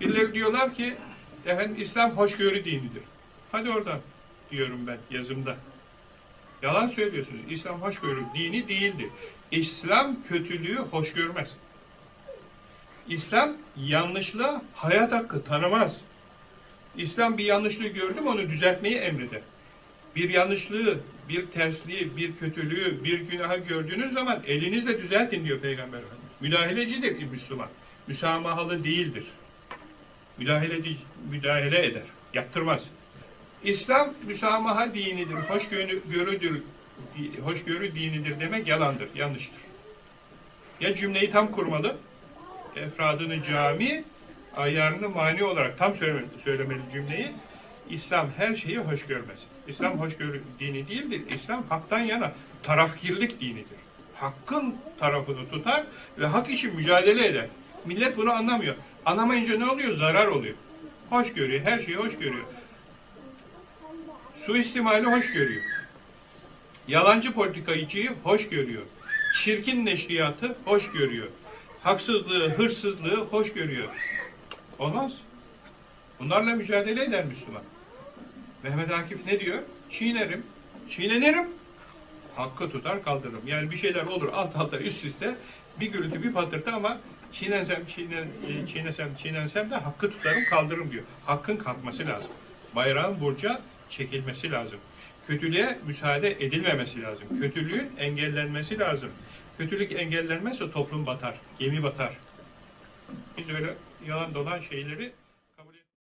Birileri diyorlar ki efendim İslam hoşgörü dinidir. Hadi oradan diyorum ben yazımda. Yalan söylüyorsunuz. İslam hoşgörü dini değildir. İslam kötülüğü hoş görmez. İslam yanlışlığa hayat hakkı tanımaz. İslam bir yanlışlığı gördü mü onu düzeltmeyi emreder. Bir yanlışlığı, bir tersliği, bir kötülüğü, bir günahı gördüğünüz zaman elinizle düzeltin diyor Peygamber Efendimiz. Müdahalecidir Müslüman. Müsamahalı değildir. Müdahale, müdahale eder. Yaptırmaz. İslam müsamaha dinidir, hoşgörüdür, hoşgörü dinidir demek yalandır, yanlıştır. Ya cümleyi tam kurmalı, efradını cami, ayarını mani olarak tam söylemeli, söylemeli cümleyi. İslam her şeyi hoş görmez. İslam hoşgörü dini değildir. İslam haktan yana tarafkirlik dinidir. Hakkın tarafını tutar ve hak için mücadele eder. Millet bunu anlamıyor. Anlamayınca ne oluyor? Zarar oluyor. Hoş görüyor, her şeyi hoş görüyor. Suistimali hoş görüyor. Yalancı politikacıyı hoş görüyor. Çirkin neşriyatı hoş görüyor. Haksızlığı, hırsızlığı hoş görüyor. Olmaz. Bunlarla mücadele eder Müslüman. Mehmet Akif ne diyor? Çiğnerim, çiğnenirim. Hakkı tutar kaldırırım. Yani bir şeyler olur alt alta üst üste bir gürültü bir patırtı ama çiğnensem, çiğnen, e, çiğnesem, çiğnensem de hakkı tutarım kaldırırım diyor. Hakkın kalkması lazım. Bayrağın burca çekilmesi lazım. Kötülüğe müsaade edilmemesi lazım. Kötülüğün engellenmesi lazım. Kötülük engellenmezse toplum batar, gemi batar. Biz öyle yalan dolan şeyleri